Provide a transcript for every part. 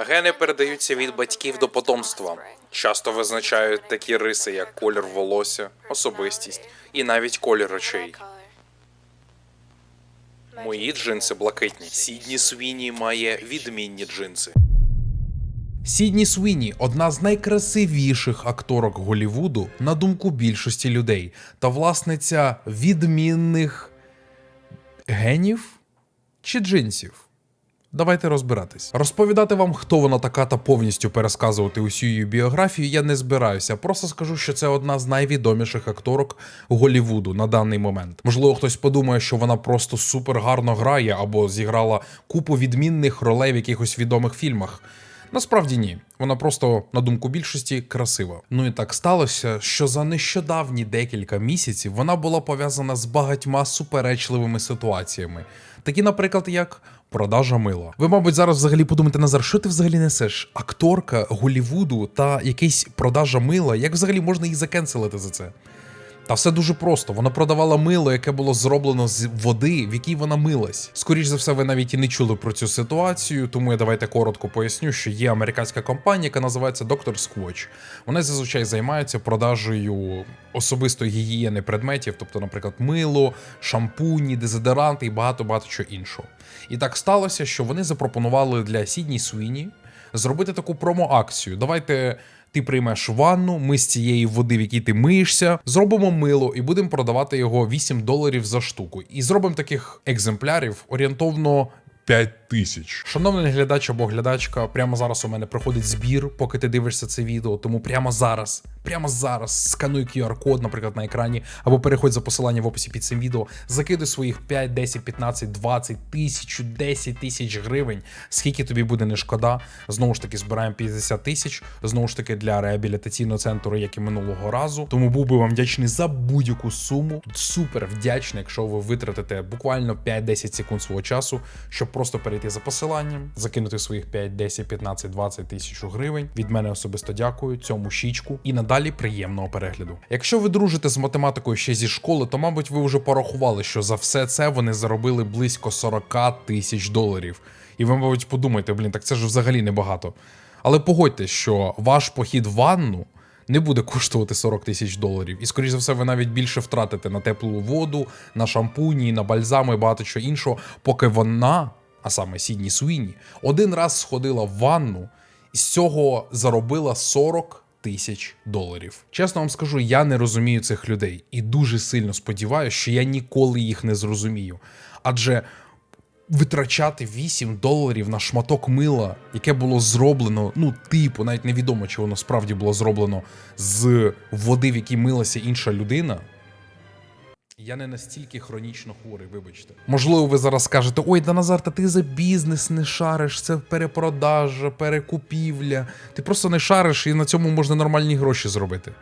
Гени передаються від батьків до потомства. Часто визначають такі риси, як колір волосся, особистість і навіть колір очей. Мої джинси блакитні. Сідні Свіні має відмінні джинси. Сідні Свіні одна з найкрасивіших акторок Голівуду, на думку більшості людей, та власниця відмінних генів чи джинсів. Давайте розбиратись. Розповідати вам, хто вона така, та повністю пересказувати усю її біографію я не збираюся. Просто скажу, що це одна з найвідоміших акторок Голівуду на даний момент. Можливо, хтось подумає, що вона просто супер гарно грає або зіграла купу відмінних ролей в якихось відомих фільмах. Насправді ні, вона просто, на думку більшості, красива. Ну і так сталося, що за нещодавні декілька місяців вона була пов'язана з багатьма суперечливими ситуаціями, такі, наприклад, як продажа мила. Ви, мабуть, зараз взагалі подумаєте, Назар, що ти взагалі несеш? Акторка Голівуду та якийсь продажа мила. Як взагалі можна їх закенселити за це? Та все дуже просто. Вона продавала мило, яке було зроблено з води, в якій вона милась. Скоріш за все, ви навіть і не чули про цю ситуацію, тому я давайте коротко поясню, що є американська компанія, яка називається Dr. Squatch. Вони зазвичай займаються продажею особистої гігієни предметів, тобто, наприклад, мило, шампуні, дезодоранти і багато багато чого іншого. І так сталося, що вони запропонували для Сідні Суіні зробити таку промо-акцію. Давайте. Ти приймеш ванну, ми з цієї води, в якій ти миєшся, зробимо мило і будемо продавати його 8 доларів за штуку. І зробимо таких екземплярів орієнтовно 5 тисяч. Шановний глядач або глядачка, прямо зараз у мене проходить збір, поки ти дивишся це відео. Тому прямо зараз, прямо зараз скануй QR-код, наприклад, на екрані, або переходь за посилання в описі під цим відео, закидай своїх 5, 10, 15, 20 тисяч, 10 тисяч гривень. Скільки тобі буде не шкода. Знову ж таки, збираємо 50 тисяч. Знову ж таки, для реабілітаційного центру, як і минулого разу. Тому був би вам вдячний за будь-яку суму. Супер вдячний, якщо ви витратите буквально 5-10 секунд свого часу, щоб просто перейти за посиланням, закинути своїх 5, 10, 15, 20 тисяч гривень. Від мене особисто дякую цьому щічку і надалі приємного перегляду. Якщо ви дружите з математикою ще зі школи, то мабуть ви вже порахували, що за все це вони заробили близько 40 тисяч доларів. І ви, мабуть, подумаєте, блін, так це ж взагалі небагато. Але погодьтесь, що ваш похід в ванну не буде коштувати 40 тисяч доларів. І, скоріш за все, ви навіть більше втратите на теплу воду, на шампуні, на бальзами багато чого іншого, поки вона, а саме Сідні Суїні, один раз сходила в ванну і з цього заробила 40 тисяч доларів. Чесно вам скажу, я не розумію цих людей і дуже сильно сподіваюся, що я ніколи їх не зрозумію. Адже витрачати 8 доларів на шматок мила, яке було зроблено, ну, типу, навіть невідомо, чи воно справді було зроблено з води, в якій милася інша людина. Я не настільки хронічно хворий, вибачте. Можливо, ви зараз скажете: ой, да Назар, та ти за бізнес не шариш, це перепродажа, перекупівля. Ти просто не шариш і на цьому можна нормальні гроші зробити.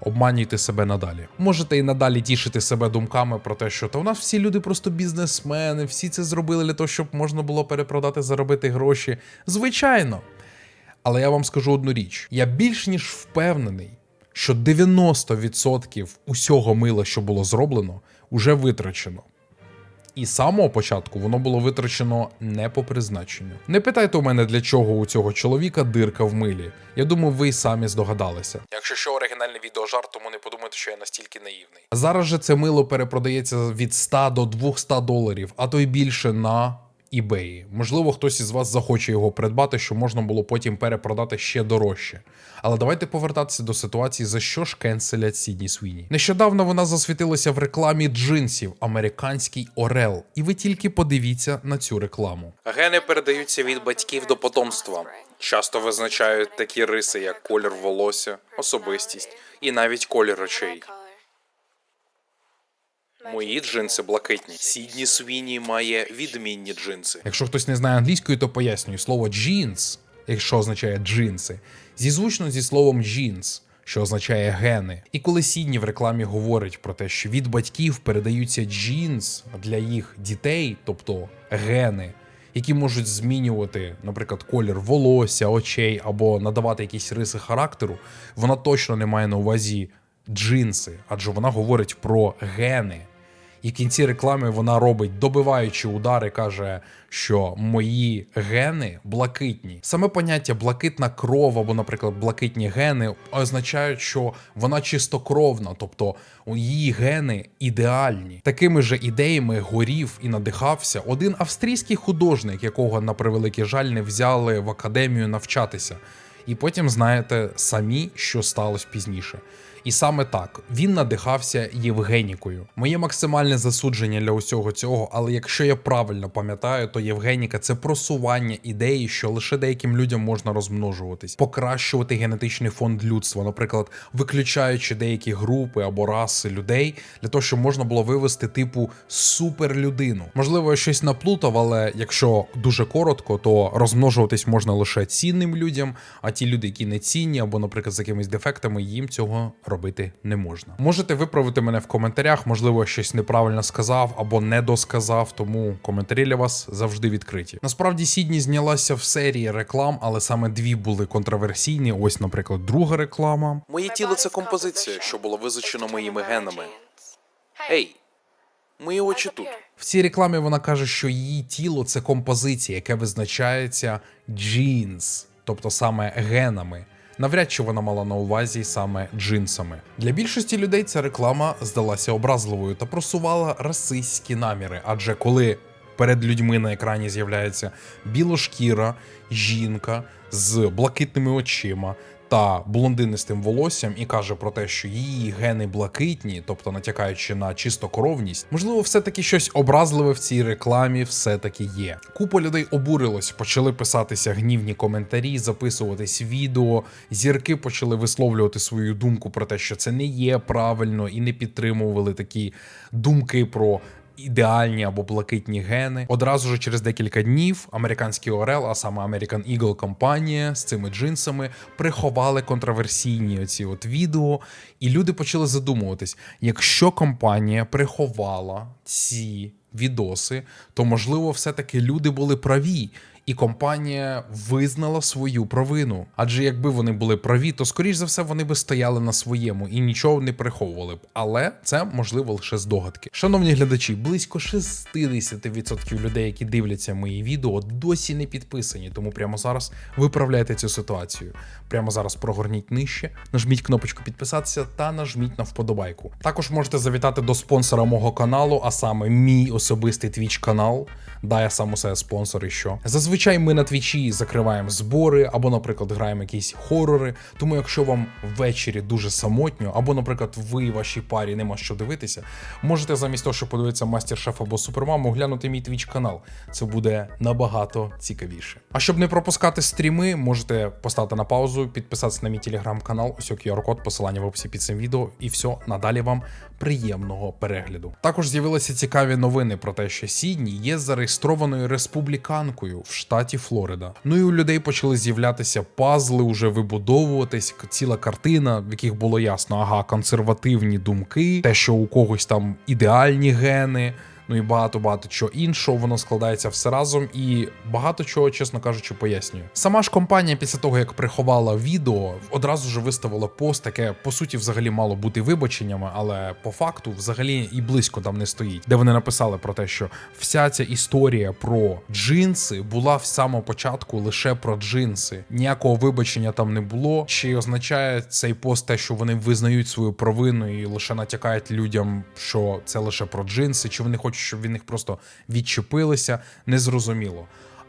Обманюйте себе надалі. Можете і надалі тішити себе думками про те, що та у нас всі люди просто бізнесмени, всі це зробили для того, щоб можна було перепродати, заробити гроші. Звичайно. Але я вам скажу одну річ: я більш ніж впевнений, що 90% усього мила, що було зроблено, уже витрачено. І з самого початку воно було витрачено не по призначенню. Не питайте у мене, для чого у цього чоловіка дирка в милі. Я думаю, ви й самі здогадалися. Якщо що оригінальний відеожарт, тому не подумайте, що я настільки наївний. Зараз же це мило перепродається від 100 до 200 доларів, а то й більше на eBay. Можливо, хтось із вас захоче його придбати, щоб можна було потім перепродати ще дорожче. Але давайте повертатися до ситуації, за що ж кенселять Сідні Свіні. Нещодавно вона засвітилася в рекламі джинсів американський Орел. І ви тільки подивіться на цю рекламу. Гени передаються від батьків до потомства. Часто визначають такі риси, як колір волосся, особистість і навіть колір очей. Мої джинси блакитні. Сідні Свіні має відмінні джинси. Якщо хтось не знає англійської, то пояснюю слово jeans, якщо означає джинси, зізвучно зі словом jeans, що означає гени. І коли Сідні в рекламі говорить про те, що від батьків передаються jeans для їх дітей, тобто гени, які можуть змінювати, наприклад, колір волосся, очей або надавати якісь риси характеру, вона точно не має на увазі джинси, адже вона говорить про гени, І в кінці реклами вона робить добиваючі удари, каже, що мої гени блакитні. Саме поняття блакитна кров або, наприклад, блакитні гени означають, що вона чистокровна, тобто її гени ідеальні. Такими же ідеями горів і надихався один австрійський художник, якого на превеликий жаль не взяли в академію навчатися. І потім знаєте самі, що сталося пізніше. І саме так він надихався Євгенікою. Моє максимальне засудження для усього цього, але якщо я правильно пам'ятаю, то Євгеніка це просування ідеї, що лише деяким людям можна розмножуватись, покращувати генетичний фонд людства, наприклад, виключаючи деякі групи або раси людей, для того, щоб можна було вивести типу суперлюдину. Можливо, я щось наплутав, але якщо дуже коротко, то розмножуватись можна лише цінним людям, а ті люди, які не цінні, або, наприклад, з якимись дефектами, їм цього робити не можна. Можете виправити мене в коментарях, можливо, я щось неправильно сказав або не досказав, тому коментарі для вас завжди відкриті. Насправді Сідні знялася в серії реклам, але саме дві були контроверсійні. Ось, наприклад, друга реклама. Моє тіло це композиція, що було визначено моїми генами. Ей, мої очі тут. В цій рекламі вона каже, що її тіло це композиція, яке визначається джинс, тобто саме генами. Навряд чи вона мала на увазі саме джинсами. Для більшості людей ця реклама здалася образливою та просувала расистські наміри. Адже коли перед людьми на екрані з'являється білошкіра жінка з блакитними очима та блондинистим волоссям і каже про те, що її гени блакитні, тобто натякаючи на чистокровність, можливо, все-таки щось образливе в цій рекламі все-таки є. Купа людей обурилось, почали писатися гнівні коментарі, записуватись відео. Зірки почали висловлювати свою думку про те, що це не є правильно, і не підтримували такі думки про ідеальні або блакитні гени. Одразу ж через декілька днів американський Орел, а саме American Eagle компанія з цими джинсами приховали контроверсійні оці от відео, і люди почали задумуватись: якщо компанія приховала ці відоси, то можливо, все-таки люди були праві. І компанія визнала свою провину. Адже якби вони були праві, то скоріш за все вони би стояли на своєму і нічого не приховували б. Але це можливо лише здогадки. Шановні глядачі, близько 60% людей, які дивляться мої відео, досі не підписані. Тому прямо зараз виправляйте цю ситуацію. Прямо зараз прогорніть нижче, нажміть кнопочку підписатися та нажміть на вподобайку. Також можете завітати до спонсора мого каналу, а саме мій особистий твіч канал. Да, я сам у себе спонсор і що. Зазвичай ми на твічі закриваємо збори або, наприклад, граємо якісь хорори. Тому, якщо вам ввечері дуже самотньо, або, наприклад, ви вашій парі нема що дивитися, можете замість того, щоб подивитися мастер-шеф або супермаму, глянути мій твіч канал. Це буде набагато цікавіше. А щоб не пропускати стріми, можете поставити на паузу, підписатися на мій телеграм-канал, ось QR-код, посилання в описі під цим відео, і все, надалі вам приємного перегляду. Також з'явилися цікаві новини про те, що Сідні є зареєстрованою республіканкою в штаті Флорида. Ну і у людей почали з'являтися пазли, уже вибудовуватись, ціла картина, в яких було ясно, ага, консервативні думки, те, що у когось там ідеальні гени. Ну і багато багато чого іншого, воно складається все разом і багато чого, чесно кажучи, пояснює. Сама ж компанія, після того як приховала відео, одразу ж виставила пост, яке по суті взагалі мало бути вибаченнями, але по факту взагалі і близько там не стоїть, де вони написали про те, що вся ця історія про джинси була в самого початку лише про джинси. Ніякого вибачення там не було. Чи означає цей пост те, що вони визнають свою провину і лише натякають людям, що це лише про джинси, чи вони хочуть, щоб від них просто відчепилися, незрозуміло.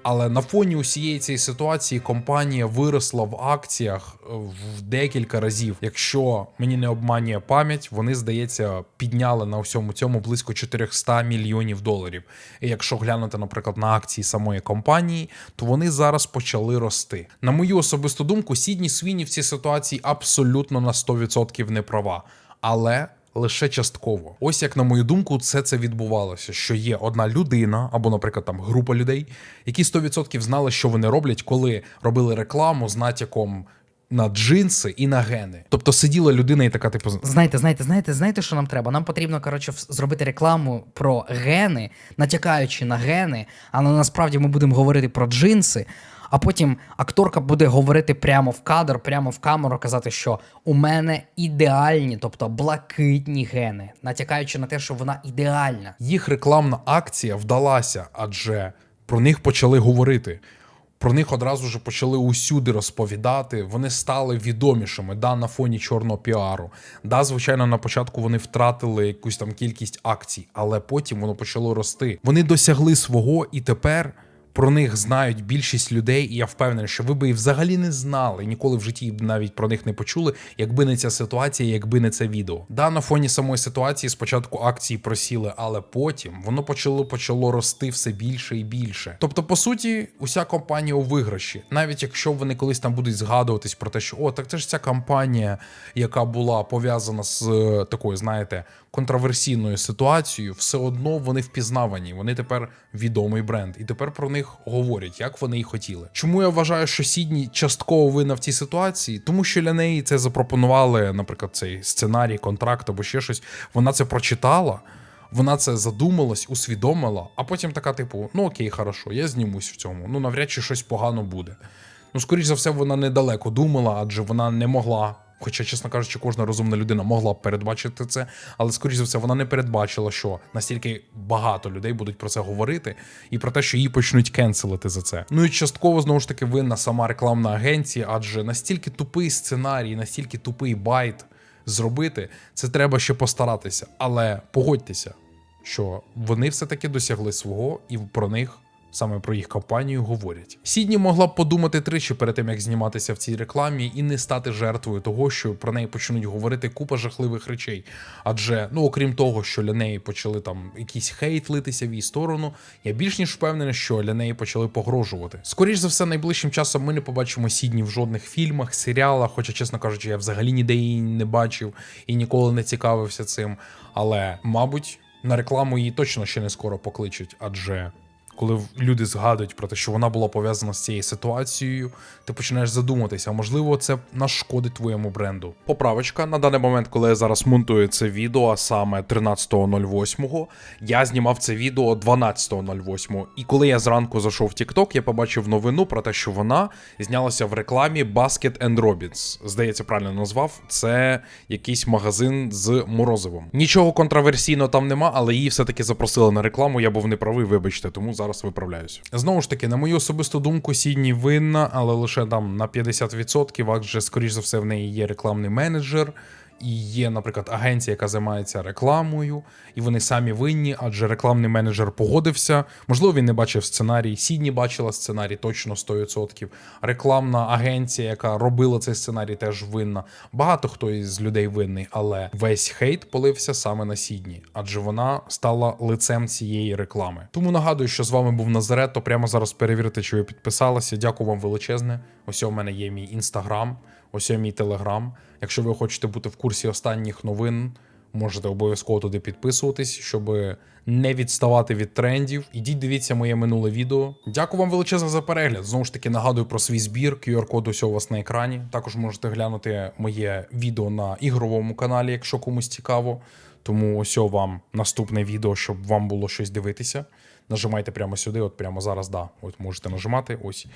Але на фоні усієї цієї ситуації компанія виросла в акціях е, в декілька разів. Якщо мені не обманює пам'ять, вони здається підняли на всьому цьому близько 400 мільйонів доларів. І якщо глянути, наприклад, на акції самої компанії, то вони зараз почали рости. На мою особисту думку, Сідні Свіні в цій ситуації абсолютно на 100% не права. Але лише частково. Ось як на мою думку, це це відбувалося. Що є одна людина, або, наприклад, там група людей, які 100% знали, що вони роблять, коли робили рекламу з натяком на джинси і на гени. Тобто сиділа людина і така, типу, Знаєте, знаєте, знаєте, знаєте, що нам треба? Нам потрібно, коротше, зробити рекламу про гени, натякаючи на гени, але насправді ми будемо говорити про джинси. А потім акторка буде говорити прямо в кадр, прямо в камеру, казати, що у мене ідеальні, тобто блакитні гени, натякаючи на те, що вона ідеальна. Їх рекламна акція вдалася, адже про них почали говорити. Про них одразу ж почали усюди розповідати. Вони стали відомішими да, на фоні чорного піару. Да, звичайно, на початку вони втратили якусь там кількість акцій, але потім воно почало рости. Вони досягли свого, і тепер про них знають більшість людей. І я впевнений, що ви би і взагалі не знали, ніколи в житті б навіть про них не почули, якби не ця ситуація, якби не це відео. Да, на фоні самої ситуації спочатку акції просіли, але потім воно почало почало рости все більше і більше. Тобто, по суті, уся компанія у виграші, навіть якщо вони колись там будуть згадуватись про те, що о, так це ж ця компанія, яка була пов'язана з е, такою, знаєте, контроверсійною ситуацією, все одно вони впізнавані. Вони тепер відомий бренд, і тепер про них говорять, як вони і хотіли. Чому я вважаю, що Сідні частково винна в цій ситуації? Тому що для неї це запропонували, наприклад, цей сценарій, контракт або ще щось. Вона це прочитала. Вона це задумалась, усвідомила, а потім така, типу, ну окей, хорошо, я знімусь в цьому. Ну навряд чи щось погано буде. Ну, скоріш за все, вона недалеко думала, адже вона не могла. Хоча, чесно кажучи, кожна розумна людина могла б передбачити це, але скоріш за все, вона не передбачила, що настільки багато людей будуть про це говорити, і про те, що її почнуть кенселити за це. Ну і частково знову ж таки винна сама рекламна агенція, адже настільки тупий сценарій, настільки тупий байт зробити, це треба ще постаратися. Але погодьтеся, що вони все-таки досягли свого, і про них. Саме про їх компанію говорять. Сідні могла б подумати тричі перед тим, як зніматися в цій рекламі, і не стати жертвою того, що про неї почнуть говорити купа жахливих речей. Адже, ну окрім того, що для неї почали там якийсь хейт литися в її сторону, я більш ніж впевнений, що для неї почали погрожувати. Скоріш за все, найближчим часом ми не побачимо Сідні в жодних фільмах, серіалах, хоча, чесно кажучи, я взагалі ніде її не бачив і ніколи не цікавився цим. Але, мабуть, на рекламу її точно ще не скоро покличуть, адже коли люди згадують про те, що вона була пов'язана з цією ситуацією, ти починаєш задуматися, а можливо, це нашкодить твоєму бренду. Поправочка на даний момент, коли я зараз монтую це відео, а саме 13.08, я знімав це відео 12.08. І коли я зранку зайшов в TikTok, я побачив новину про те, що вона знялася в рекламі Basket and Robbins. Здається, правильно назвав. Це якийсь магазин з морозивом. Нічого контроверсійного там нема, але її все-таки запросили на рекламу. Я був неправий, вибачте, тому зараз виправляюсь. Знову ж таки, на мою особисту думку, Сідні винна, але лише там на 50%, адже, скоріш за все, в неї є рекламний менеджер. І є, наприклад, агенція, яка займається рекламою, і вони самі винні, адже рекламний менеджер погодився. Можливо, він не бачив сценарій. Сідні бачила сценарій точно 100%. Рекламна агенція, яка робила цей сценарій, теж винна. Багато хто із людей винний, але весь хейт полився саме на Сідні, адже вона стала лицем цієї реклами. Тому нагадую, що з вами був Назарет, то прямо зараз перевірте, чи ви підписалися. Дякую вам величезне. Ось у мене є мій інстаграм. Ось є мій телеграм. Якщо ви хочете бути в курсі останніх новин, можете обов'язково туди підписуватись, щоб не відставати від трендів. Ідіть, дивіться моє минуле відео. Дякую вам величезно за перегляд. Знову ж таки нагадую про свій збір. QR-код ось у вас на екрані. Також можете глянути моє відео на ігровому каналі, якщо комусь цікаво. Тому ось вам наступне відео, щоб вам було щось дивитися. Нажимайте прямо сюди, от прямо зараз, да. От можете нажимати. Ось.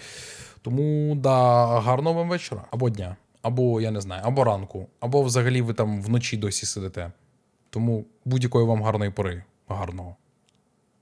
Тому да, гарного вам вечора або дня, або я не знаю, або ранку, або взагалі ви там вночі досі сидите. Тому будь-якої вам гарної пори. Гарного.